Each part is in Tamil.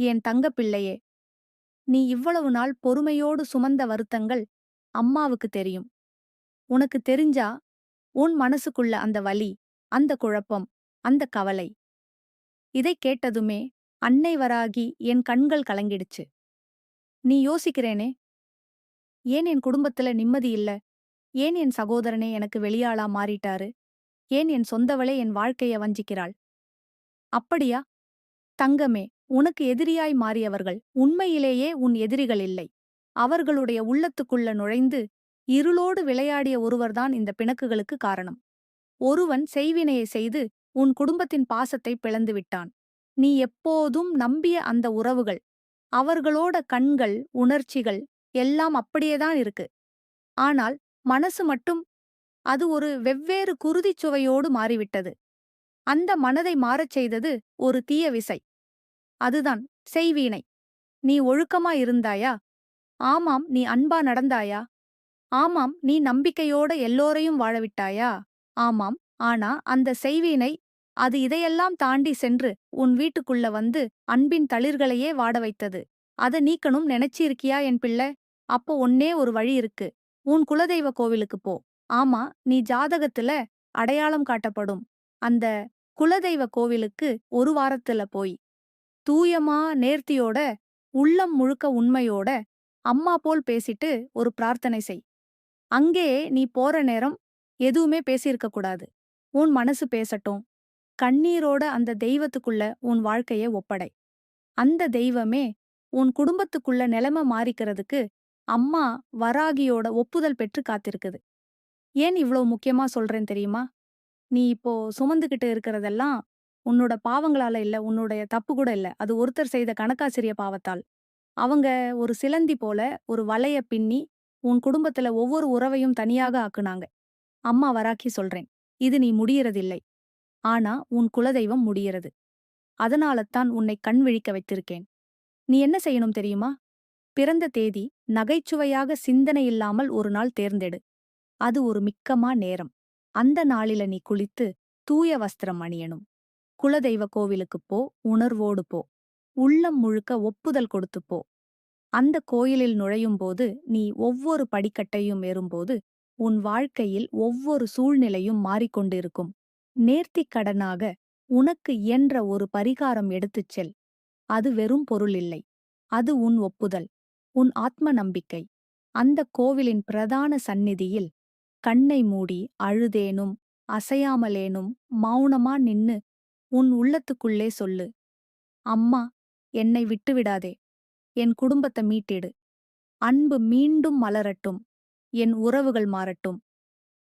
என் தங்கப் பிள்ளையே நீ இவ்வளவு நாள் பொறுமையோடு சுமந்த வருத்தங்கள் அம்மாவுக்கு தெரியும். உனக்கு தெரிஞ்சா உன் மனசுக்குள்ள அந்த வலி அந்த குழப்பம் அந்த கவலை. இதைக் கேட்டதுமே அன்னை வராகி என் கண்கள் கலங்கிடுச்சு. நீ யோசிக்கிறேனே? ஏன் என் குடும்பத்துல நிம்மதி இல்ல? ஏன் என் சகோதரனே எனக்கு வெளியாளா மாறிட்டாரு? ஏன் என் சொந்தவளே என் வாழ்க்கைய வஞ்சிக்கிறாள்? அப்படியா? தங்கமே உனக்கு எதிரியாய் மாறியவர்கள் உண்மையிலேயே உன் எதிரிகள் இல்லை. அவர்களுடைய உள்ளத்துக்குள்ள நுழைந்து இருளோடு விளையாடிய ஒருவர்தான் இந்த பிணக்குகளுக்கு காரணம். ஒருவன் செய்வினையை செய்து உன் குடும்பத்தின் பாசத்தை பிளந்து விட்டான். நீ எப்போதும் நம்பிய அந்த உறவுகள் அவர்களோட கண்கள் உணர்ச்சிகள் எல்லாம் அப்படியேதான் இருக்கு. ஆனால் மனசு மட்டும் அது ஒரு வெவ்வேறு குருதிச் சுவையோடு மாறிவிட்டது. அந்த மனதை மாறச் செய்தது ஒரு தீய விசை. அதுதான் செய்வீனை நீ ஒழுக்கமா இருந்தாயா? ஆமாம் நீ அன்பா நடந்தாயா? ஆமாம் நீ நம்பிக்கையோட எல்லோரையும் வாழவிட்டாயா? ஆமாம் ஆனா அந்த செய்வீனை அது இதையெல்லாம் தாண்டி சென்று உன் வீட்டுக்குள்ள வந்து அன்பின் தளிர்களையே வாட வைத்தது. அத நீக்கணும் நினைச்சிருக்கியா என் பிள்ளை? அப்போ ஒன்னே ஒரு வழி இருக்கு. உன் குலதெய்வ கோவிலுக்கு போ. ஆமா நீ ஜாதகத்துல அடையாளம் காட்டப்படும். அந்த குலதெய்வ கோவிலுக்கு ஒரு வாரத்துல போய். தூயமா நேர்த்தியோட உள்ளம் முழுக்க உண்மையோட அம்மா போல் பேசிட்டு ஒரு பிரார்த்தனை செய். அங்கே நீ போற நேரம் எதுவுமே பேசியிருக்க கூடாது. உன் மனசு பேசட்டும். கண்ணீரோட அந்த தெய்வத்துக்குள்ள உன் வாழ்க்கைய ஒப்படை. அந்த தெய்வமே உன் குடும்பத்துக்குள்ள நிலைமை மாறிக்கிறதுக்கு அம்மா வராகியோட ஒப்புதல் பெற்று காத்திருக்குது. ஏன் இவ்ளோ முக்கியமா சொல்றேன் தெரியுமா? நீ இப்போ சுமந்துகிட்டு இருக்கிறதெல்லாம் உன்னோட பாவங்களால இல்ல உன்னுடைய தப்பு கூட இல்ல. அது ஒருத்தர் செய்த கணக்காசிரிய பாவத்தால். அவங்க ஒரு சிலந்தி போல ஒரு வலைய பின்னி உன் குடும்பத்துல ஒவ்வொரு உறவையும் தனியாக ஆக்குனாங்க. அம்மா வராக்கி சொல்றேன் இது நீ முடியறதில்லை. ஆனா உன் குலதெய்வம் முடியறது. அதனாலத்தான் உன்னை கண் விழிக்க வைத்திருக்கேன். நீ என்ன செய்யணும் தெரியுமா? பிறந்த தேதி நகைச்சுவையாக சிந்தனை இல்லாமல் ஒரு நாள் தேர்ந்தெடு. அது ஒரு மிக்கமா நேரம். அந்த நாளில நீ குளித்து தூய வஸ்திரம் அணியணும். குலதெய்வ கோவிலுக்குப் போ உணர்வோடு போ. உள்ளம் முழுக்க ஒப்புதல் கொடுத்து போ. அந்த கோயிலில் நுழையும் போது நீ ஒவ்வொரு படிக்கட்டையும் ஏறும்போது உன் வாழ்க்கையில் ஒவ்வொரு சூழ்நிலையும் மாறிக்கொண்டிருக்கும். நேர்த்திக் கடனாக உனக்கு இயன்ற ஒரு பரிகாரம் எடுத்துச் செல். அது வெறும் பொருள் இல்லை. அது உன் ஒப்புதல் உன் ஆத்ம நம்பிக்கை அந்த கோவிலின் பிரதான சந்நிதியில் கண்ணை மூடி அழுதேனும் அசையாமலேனும் மௌனமா நின்னு உன் உள்ளத்துக்குள்ளே சொல்லு. அம்மா என்னை விட்டுவிடாதே. என் குடும்பத்தை மீட்டிடு. அன்பு மீண்டும் மலரட்டும். என் உறவுகள் மாறட்டும்.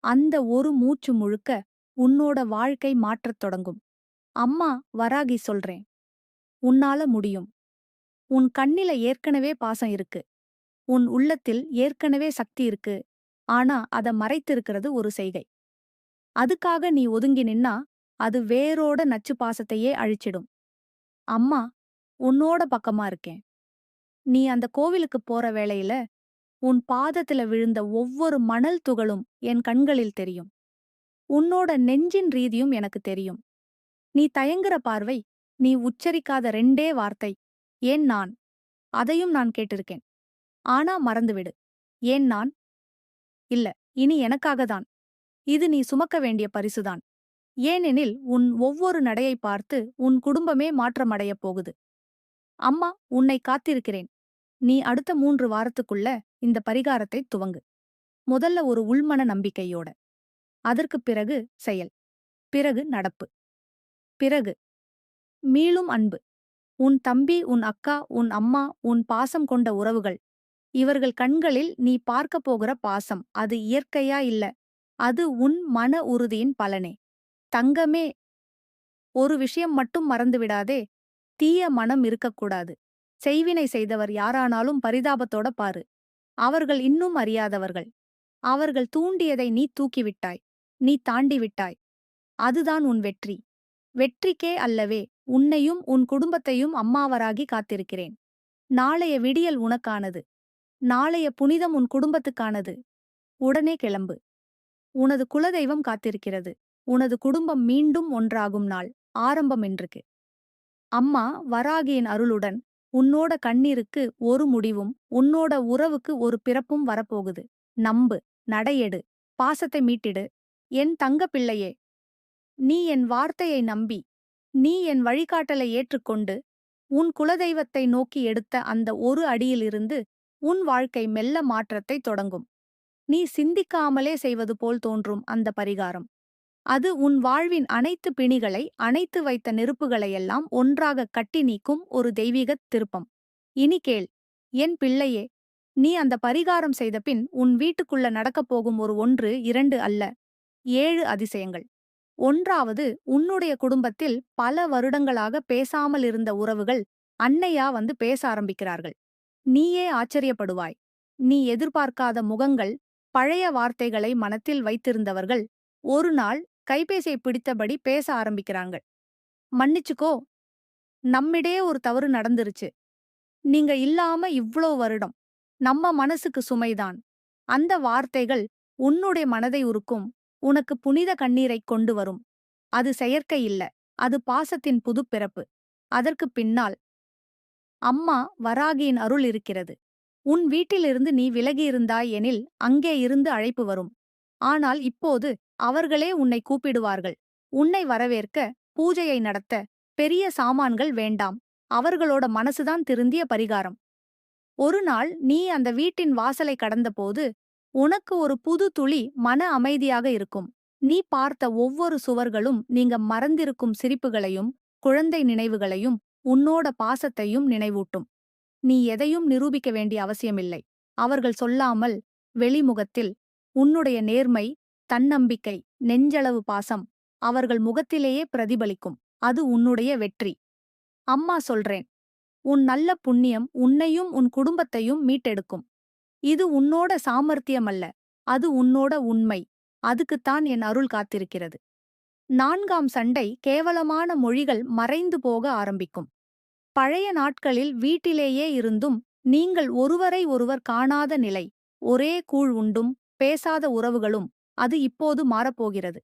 அந்த ஒரு மூச்சு முழுக்க உன்னோட வாழ்க்கை மாற்றத் தொடங்கும். அம்மா வராகி சொல்றேன். உன்னால முடியும். உன் கண்ணில ஏற்கனவே பாசம் இருக்கு. உன் உள்ளத்தில் ஏற்கனவே சக்தி இருக்கு. ஆனா அத மறைத்திருக்கிறது ஒரு செய்கை. அதுக்காக நீ ஒதுங்கி நின்னா அது வேரோட நச்சு பாசத்தையே அழிச்சிடும். அம்மா உன்னோட பக்கமா இருக்கேன். நீ அந்த கோவிலுக்கு போற வேளையில உன் பாதத்துல விழுந்த ஒவ்வொரு மணல் துகளும் என் கண்களில் தெரியும். உன்னோட நெஞ்சின் ரீதியும் எனக்கு தெரியும். நீ தயங்குற பார்வை நீ உச்சரிக்காத ரெண்டே வார்த்தை ஏன் நான்? அதையும் நான் கேட்டிருக்கேன். ஆனா மறந்துவிடு. ஏன் நான்? இல்ல இனி எனக்காகத்தான் இது நீ சுமக்க வேண்டிய பரிசுதான். ஏனெனில் உன் ஒவ்வொரு நடையை பார்த்து உன் குடும்பமே மாற்றமடையப் போகுது. அம்மா உன்னை காத்திருக்கிறேன். நீ அடுத்த மூன்று வாரத்துக்குள்ள இந்த பரிகாரத்தை துவங்கு. முதல்ல ஒரு உள்மன நம்பிக்கையோட. அதற்குப் பிறகு செயல். பிறகு நடப்பு. பிறகு மீளும் அன்பு. உன் தம்பி உன் அக்கா உன் அம்மா உன் பாசம் கொண்ட உறவுகள். இவர்கள் கண்களில் நீ பார்க்கப் போகிற பாசம். அது இயற்கையா இல்ல. அது உன் மன உறுதியின் பலனே. தங்கமே ஒரு விஷயம் மட்டும் மறந்துவிடாதே தீய மனம் இருக்கக்கூடாது. செய்வினை செய்தவர் யாரானாலும் பரிதாபத்தோட பாரு. அவர்கள் இன்னும் அறியாதவர்கள். அவர்கள் தூண்டியதை நீ தூக்கிவிட்டாய். நீ தாண்டிவிட்டாய். அதுதான் உன் வெற்றி. வெற்றிக்கே அல்லவே உன்னையும் உன் குடும்பத்தையும் அம்மாவராகி காத்திருக்கிறேன். நாளைய விடியல் உனக்கானது. நாளைய புனிதம் உன் குடும்பத்துக்கானது. உடனே கிளம்பு. உனது குலதெய்வம் காத்திருக்கிறது. உனது குடும்பம் மீண்டும் ஒன்றாகும் நாள் ஆரம்பம் என்றுக்கு. அம்மா வராகியின் அருளுடன் உன்னோட கண்ணீருக்கு ஒரு முடிவும் உன்னோட உறவுக்கு ஒரு பிறப்பும் வரப்போகுது. நம்பு நடையெடு பாசத்தை மீட்டிடு. என் தங்க பிள்ளையே நீ என் வார்த்தையை நம்பி நீ என் வழிகாட்டலை ஏற்றுக்கொண்டு உன் குலதெய்வத்தை நோக்கி எடுத்த அந்த ஒரு அடியிலிருந்து உன் வாழ்க்கை மெல்ல மாற்றத்தை தொடங்கும். நீ சிந்திக்காமலே செய்வது போல் தோன்றும் அந்த பரிகாரம். அது உன் வாழ்வின் அனைத்து பிணிகளை அணைத்து வைத்த நெருப்புகளையெல்லாம் ஒன்றாக கட்டி நீக்கும் ஒரு தெய்வீகத் திருப்பம். இனி கேள் என் பிள்ளையே நீ அந்த பரிகாரம் செய்த பின் உன் வீட்டுக்குள்ள நடக்கப் போகும் ஒரு ஒன்று இரண்டு அல்ல ஏழு அதிசயங்கள். ஒன்றாவது உன்னுடைய குடும்பத்தில் பல வருடங்களாக பேசாமல் இருந்த உறவுகள் அன்னையா வந்து பேச ஆரம்பிக்கிறார்கள். நீயே ஆச்சரியப்படுவாய். நீ எதிர்பார்க்காத முகங்கள் பழைய வார்த்தைகளை மனத்தில் வைத்திருந்தவர்கள் ஒரு நாள் கைபேசியை பிடித்தபடி பேச ஆரம்பிக்கிறாங்க. மன்னிச்சுக்கோ நம்மிடையே ஒரு தவறு நடந்துருச்சு. நீங்க இல்லாம இவ்ளோ வருடம் நம்ம மனசுக்கு சுமைதான். அந்த வார்த்தைகள் உன்னுடைய மனதை உருக்கும். உனக்கு புனித கண்ணீரைக் கொண்டு வரும். அது செயற்கை இல்ல. அது பாசத்தின் புதுப்பிறப்பு அதற்குப் பின்னால் அம்மா வராகியின் அருள் இருக்கிறது. உன் வீட்டிலிருந்து நீ விலகியிருந்தாய் எனில் அங்கே இருந்து அழைப்பு வரும். ஆனால் இப்போது அவர்களே உன்னை கூப்பிடுவார்கள். உன்னை வரவேற்க பூஜையை நடத்த பெரிய சாமான்கள் வேண்டாம். அவர்களோட மனசுதான் திருந்திய பரிகாரம். ஒரு நாள் நீ அந்த வீட்டின் வாசலை கடந்தபோது உனக்கு ஒரு புது துளி மன அமைதியாக இருக்கும். நீ பார்த்த ஒவ்வொரு சுவர்களும் நீங்க மறந்திருக்கும் சிரிப்புகளையும் குழந்தை நினைவுகளையும் உன்னோட பாசத்தையும் நினைவூட்டும். நீ எதையும் நிரூபிக்க வேண்டிய அவசியமில்லை. அவர்கள் சொல்லாமல் வெளிமுகத்தில் உன்னுடைய நேர்மை தன்னம்பிக்கை நெஞ்சளவு பாசம் அவர்கள் முகத்திலேயே பிரதிபலிக்கும். அது உன்னுடைய வெற்றி. அம்மா சொல்றேன் உன் நல்ல புண்ணியம் உன்னையும் உன் குடும்பத்தையும் மீட்டெடுக்கும். இது உன்னோட சாமர்த்தியமல்ல அது உன்னோட உண்மை. அதுக்குத்தான் என் அருள் காத்திருக்கிறது. நான்காம் சண்டை கேவலமான மொழிகள் மறைந்து போக ஆரம்பிக்கும். பழைய நாட்களில் வீட்டிலேயே இருந்தும் நீங்கள் ஒருவரை ஒருவர் காணாத நிலை ஒரே கூழ் உண்டும் பேசாத உறவுகளும் அது இப்போது மாறப்போகிறது.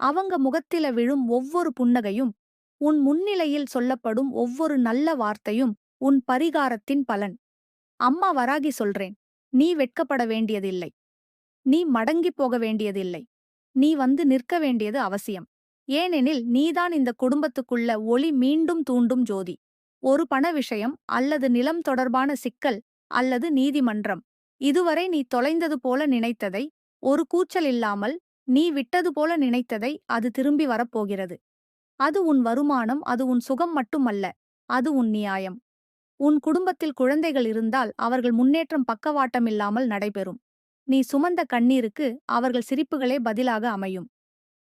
அவங்க முகத்தில விழும் ஒவ்வொரு புன்னகையும் உன் முன்னிலையில் சொல்லப்படும் ஒவ்வொரு நல்ல வார்த்தையும் உன் பரிகாரத்தின் பலன். அம்மா வராகி சொல்றேன் நீ வெட்கப்பட வேண்டியதில்லை. நீ மடங்கிப் போக வேண்டியதில்லை. நீ வந்து நிற்க வேண்டியது அவசியம். ஏனெனில் நீதான் இந்த குடும்பத்துக்குள்ள ஒளி மீண்டும் தூண்டும் ஜோதி. ஒரு பண விஷயம் அல்லது நிலம் தொடர்பான சிக்கல் அல்லது நீதிமன்றம். இதுவரை நீ தொலைந்தது போல நினைத்ததை ஒரு கூச்சல் இல்லாமல் நீ விட்டது போல நினைத்ததை அது திரும்பி வரப்போகிறது. அது உன் வருமானம் அது உன் சுகம் மட்டுமல்ல அது உன் நியாயம். உன் குடும்பத்தில் குழந்தைகள் இருந்தால் அவர்கள் முன்னேற்றம் பக்கவாட்டமில்லாமல் நடைபெறும். நீ சுமந்த கண்ணீருக்கு அவர்கள் சிரிப்புகளே பதிலாக அமையும்.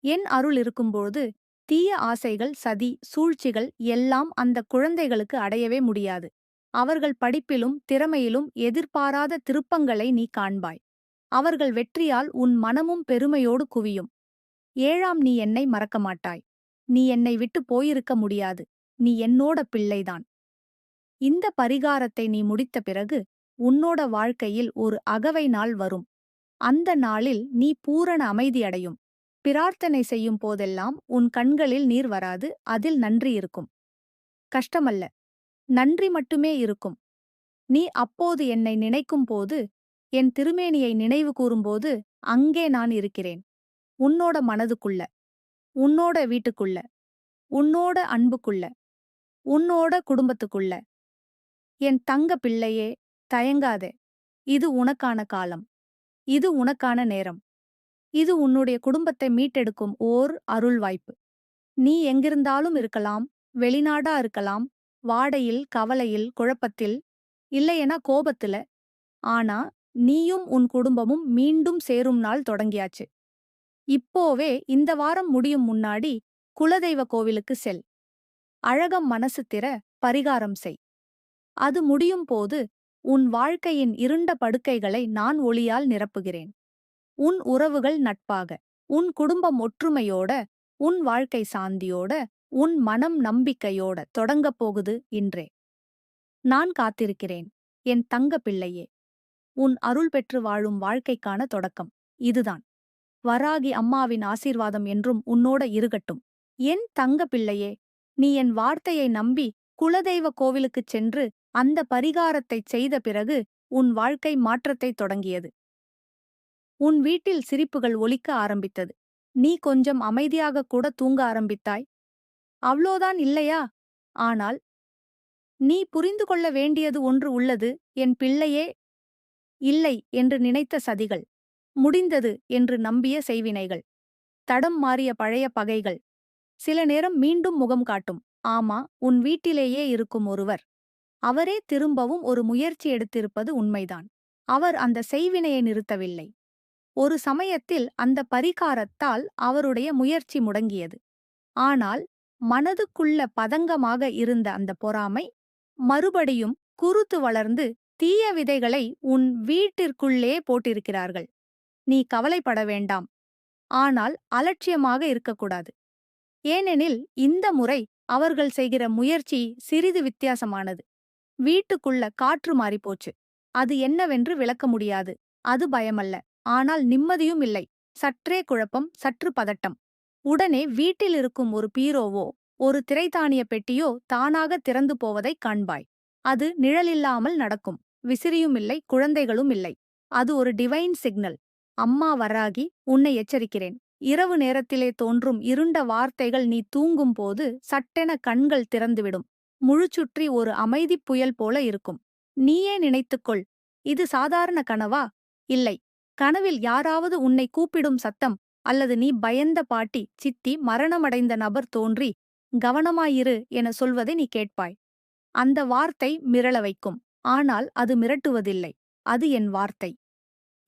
என் அருள் இருக்கும்போது தீய ஆசைகள் சதி சூழ்ச்சிகள் எல்லாம் அந்த குழந்தைகளுக்கு அடையவே முடியாது. அவர்கள் படிப்பிலும் திறமையிலும் எதிர்பாராத திருப்பங்களை நீ காண்பாய். அவர்கள் வெற்றியால் உன் மனமும் பெருமையோடு குவியும். ஏழாம் நீ என்னை மறக்க மாட்டாய் நீ என்னை விட்டு போயிருக்க முடியாது. நீ என்னோட பிள்ளைதான். இந்த பரிகாரத்தை நீ முடித்த பிறகு உன்னோட வாழ்க்கையில் ஒரு அகவை நாள் வரும். அந்த நாளில் நீ பூரண அமைதியடையும் பிரார்த்தனை செய்யும் போதெல்லாம் உன் கண்களில் நீர் வராது. அதில் நன்றி இருக்கும். கஷ்டமல்ல. நன்றி மட்டுமே இருக்கும். நீ அப்போது என்னை நினைக்கும் போது என் திருமேனியை நினைவு கூறும்போது அங்கே நான் இருக்கிறேன். உன்னோட மனதுக்குள்ள. உன்னோட வீட்டுக்குள்ள. உன்னோட அன்புக்குள்ள. உன்னோட குடும்பத்துக்குள்ள. என் தங்க பிள்ளையே தயங்காதே. இது உனக்கான காலம். இது உனக்கான நேரம். இது உன்னுடைய குடும்பத்தை மீட்டெடுக்கும் ஓர் அருள் வாய்ப்பு நீ எங்கிருந்தாலும் இருக்கலாம் வெளிநாடா இருக்கலாம் வாடையில் கவலையில் குழப்பத்தில் இல்லையெனா கோபத்துல. ஆனா நீயும் உன் குடும்பமும் மீண்டும் சேரும் நாள் தொடங்கியாச்சு. இப்போவே இந்த வாரம் முடியும் முன்னாடி குலதெய்வ கோவிலுக்கு செல். அழகம் மனசு திற பரிகாரம் செய். அது முடியும் போது உன் வாழ்க்கையின் இருண்ட படுக்கைகளை நான் ஒளியால் நிரப்புகிறேன். உன் உறவுகள் நட்பாக உன் குடும்பம் ஒற்றுமையோட உன் வாழ்க்கை சாந்தியோட உன் மனம் நம்பிக்கையோட தொடங்கப் போகுது இன்றே. நான் காத்திருக்கிறேன். என் தங்க பிள்ளையே. உன் அருள் பெற்று வாழும் வாழ்க்கைக்கான தொடக்கம். இதுதான். வராகி அம்மாவின் ஆசீர்வாதம் என்றும் உன்னோட இருக்கட்டும். என் தங்க பிள்ளையே நீ என் வார்த்தையை நம்பி குலதெய்வ கோவிலுக்குச் சென்று அந்த பரிகாரத்தைச் செய்த பிறகு உன் வாழ்க்கை மாற்றத்தைத் தொடங்கியது. உன் வீட்டில் சிரிப்புகள் ஒலிக்க ஆரம்பித்தது. நீ கொஞ்சம் அமைதியாக கூட தூங்க ஆரம்பித்தாய். அவ்ளோதான் இல்லையா? ஆனால் நீ புரிந்து கொள்ள வேண்டியது ஒன்று உள்ளது. என் பிள்ளையே இல்லை என்று நினைத்த சதிகள் முடிந்தது என்று நம்பிய செய்வினைகள் தடம் மாறிய பழைய பகைகள். சில நேரம் மீண்டும் முகம் காட்டும் ஆமா உன் வீட்டிலேயே இருக்கும் ஒருவர். அவரே திரும்பவும் ஒரு முயற்சி எடுத்திருப்பது உண்மைதான். அவர் அந்த செய்வினையை நிறுத்தவில்லை. ஒரு சமயத்தில் அந்த பரிகாரத்தால் அவருடைய முயற்சி முடங்கியது. ஆனால் மனதுக்குள்ள பதங்கமாக இருந்த அந்த பொறாமை மறுபடியும் குருத்து வளர்ந்து தீய விதைகளை உன் வீட்டிற்குள்ளே போட்டிருக்கிறார்கள். நீ கவலைப்பட வேண்டாம். ஆனால் அலட்சியமாக இருக்கக்கூடாது. ஏனெனில் இந்த முறை அவர்கள் செய்கிற முயற்சி சிறிது வித்தியாசமானது. வீட்டுக்குள்ள காற்று மாறிப்போச்சு. அது என்னவென்று விளக்க முடியாது. அது பயமல்ல. ஆனால் நிம்மதியும் இல்லை. சற்றே குழப்பம் சற்று பதட்டம். உடனே வீட்டில் இருக்கும் ஒரு பீரோவோ ஒரு திரைத்தானிய பெட்டியோ தானாக திறந்து போவதைக் காண்பாய். அது நிழலில்லாமல் நடக்கும். விசிறியும் இல்லை குழந்தைகளும் இல்லை. அது ஒரு டிவைன் சிக்னல் அம்மா வராகி உன்னை எச்சரிக்கிறேன். இரவு நேரத்திலே தோன்றும் இருண்ட வார்த்தைகள் நீ தூங்கும் போது சட்டென கண்கள் திறந்துவிடும். முழுச்சுற்றி ஒரு அமைதிப் புயல் போல இருக்கும். நீயே நினைத்துக்கொள். இது சாதாரண கனவா? இல்லை. கனவில் யாராவது உன்னை கூப்பிடும் சத்தம் அல்லது நீ பயந்த பாட்டி சித்தி மரணமடைந்த நபர் தோன்றி கவனமாயிரு என சொல்வதை நீ கேட்பாய். அந்த வார்த்தை மிரள வைக்கும். ஆனால் அது மிரட்டுவதில்லை. அது என் வார்த்தை.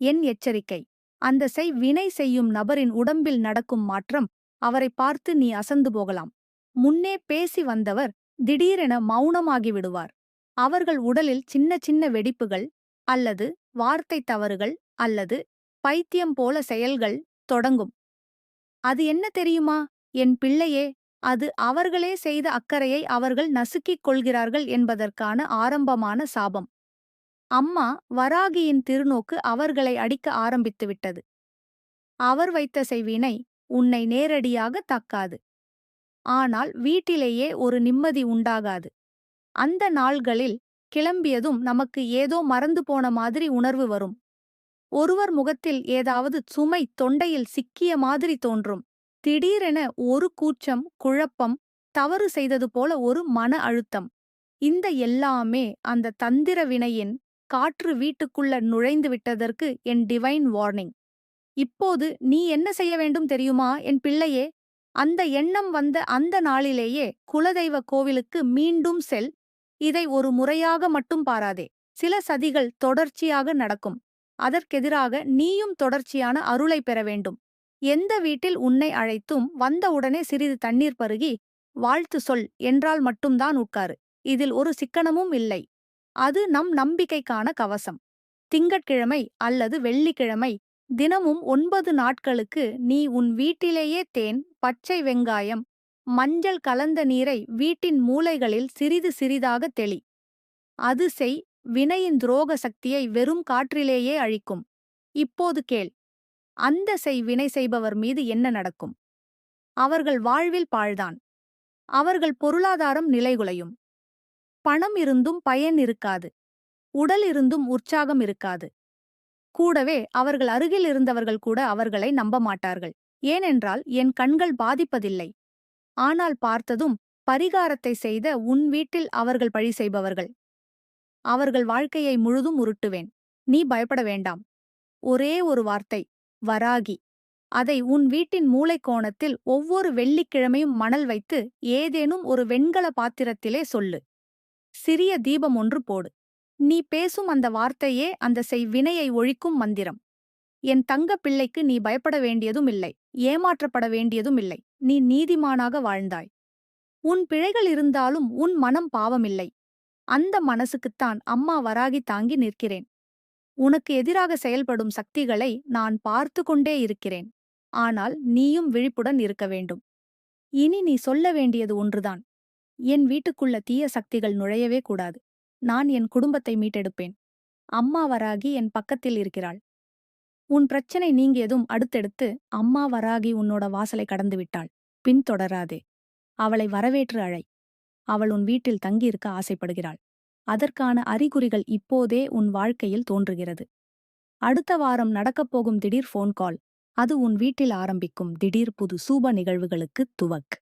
என் எச்சரிக்கை. அந்த செய் வினை செய்யும் நபரின் உடம்பில் நடக்கும் மாற்றம் அவரை பார்த்து நீ அசந்து போகலாம். முன்னே பேசி வந்தவர் திடீரென மௌனமாகி விடுவார். அவர்கள் உடலில் சின்ன சின்ன வெடிப்புகள் அல்லது வார்த்தை தவறுகள் அல்லது பைத்தியம் போல செயல்கள் தொடங்கும். அது என்ன தெரியுமா? என் பிள்ளையே அது அவர்களே செய்த அக்கறையை அவர்கள் நசுக்கிக் கொள்கிறார்கள் என்பதற்கான ஆரம்பமான சாபம். அம்மா வராகியின் திருநோக்கு அவர்களை அடிக்க ஆரம்பித்துவிட்டது. அவர் வைத்த செய்வினை உன்னை நேரடியாக தக்காது. ஆனால் வீட்டிலேயே ஒரு நிம்மதி உண்டாகாது. அந்த நாள்களில் கிளம்பியதும் நமக்கு ஏதோ மறந்து போன மாதிரி உணர்வு வரும். ஒருவர் முகத்தில் ஏதாவது சுமை தொண்டையில் சிக்கிய மாதிரி தோன்றும். திடீரென ஒரு கூச்சம் குழப்பம் தவறு செய்தது போல ஒரு மன அழுத்தம். இந்த எல்லாமே அந்த தந்திர வினையின் காற்று வீட்டுக்குள்ள நுழைந்து விட்டதற்கு என் டிவைன் வார்னிங் இப்போது நீ என்ன செய்ய வேண்டும் தெரியுமா என் பிள்ளையே? அந்த எண்ணம் வந்த அந்த நாளிலேயே குலதெய்வ கோவிலுக்கு மீண்டும் செல். இதை ஒரு முறையாக மட்டும் பாராதே. சில சதிகள் தொடர்ச்சியாக நடக்கும். அதற்கெதிராக நீயும் தொடர்ச்சியான அருளை பெற வேண்டும். எந்த வீட்டில் உன்னை அழைத்தும் வந்தவுடனே சிறிது தண்ணீர் பருகி வாழ்த்து சொல் என்றால் மட்டும்தான் உட்காரு. இதில் ஒரு சிக்கனமும் இல்லை. அது நம் நம்பிக்கைக்கான கவசம். திங்கட்கிழமை அல்லது வெள்ளிக்கிழமை தினமும் ஒன்பது நாட்களுக்கு நீ உன் வீட்டிலேயே தேன் பச்சை வெங்காயம் மஞ்சள் கலந்த நீரை வீட்டின் மூலைகளில் சிறிது சிறிதாக தெளி. அது செய் வினையின் துரோக சக்தியை வெறும் காற்றிலேயே அழிக்கும். இப்போது கேள் அந்த செய் வினை செய்பவர் மீது என்ன நடக்கும்? அவர்கள் வாழ்வில் பாழ்தான். அவர்கள் பொருளாதாரம் நிலைகுலையும். பணம் இருந்தும் பயன் இருக்காது. உடல் இருந்தும் உற்சாகம் இருக்காது. கூடவே அவர்கள் அருகில் இருந்தவர்கள் கூட அவர்களை நம்ப மாட்டார்கள். ஏனென்றால் என் கண்கள் பாதிப்பதில்லை. ஆனால் பார்த்ததும் பரிகாரத்தை செய்த உன் வீட்டில் அவர்கள் பழி செய்பவர்கள். அவர்கள் வாழ்க்கையை முழுதும் உருட்டுவேன். நீ பயப்பட வேண்டாம். ஒரே ஒரு வார்த்தை. வராகி. அதை உன் வீட்டின் மூளைக்கோணத்தில் ஒவ்வொரு வெள்ளிக்கிழமையும் மணல் வைத்து ஏதேனும் ஒரு வெண்கல பாத்திரத்திலே சொல்லு. சிறிய தீபம் ஒன்று போடு. நீ பேசும் அந்த வார்த்தையே அந்த செய் வினையை ஒழிக்கும் மந்திரம். என் தங்க பிள்ளைக்கு நீ பயப்பட வேண்டியதும் இல்லை. ஏமாற்றப்பட வேண்டியதும் இல்லை. நீ நீதிமானாக வாழ்ந்தாய். உன் பிழைகள் இருந்தாலும் உன் மனம் பாவமில்லை. அந்த மனசுக்குத்தான் அம்மா வராகி தாங்கி நிற்கிறேன். உனக்கு எதிராக செயல்படும் சக்திகளை நான் பார்த்து கொண்டே இருக்கிறேன். ஆனால் நீயும் விழிப்புடன் இருக்க வேண்டும். இனி நீ சொல்ல வேண்டியது ஒன்றுதான். என் வீட்டுக்குள்ள தீய சக்திகள் நுழையவே கூடாது. நான் என் குடும்பத்தை மீட்டெடுப்பேன். அம்மா வராகி என் பக்கத்தில் இருக்கிறாள். உன் பிரச்சனை நீங்கியதும் அடுத்தெடுத்து அம்மா வராகி உன்னோட வாசலை கடந்து விட்டாள். பின்தொடராதே. அவளை வரவேற்று அழை. அவள் உன் வீட்டில் தங்கியிருக்க ஆசைப்படுகிறாள். அதற்கான அறிகுறிகள் இப்போதே உன் வாழ்க்கையில் தோன்றுகிறது. அடுத்த வாரம் நடக்கப்போகும் திடீர் ஃபோன் கால் அது உன் வீட்டில் ஆரம்பிக்கும். திடீர் புது சூப நிகழ்வுகளுக்கு துவக்.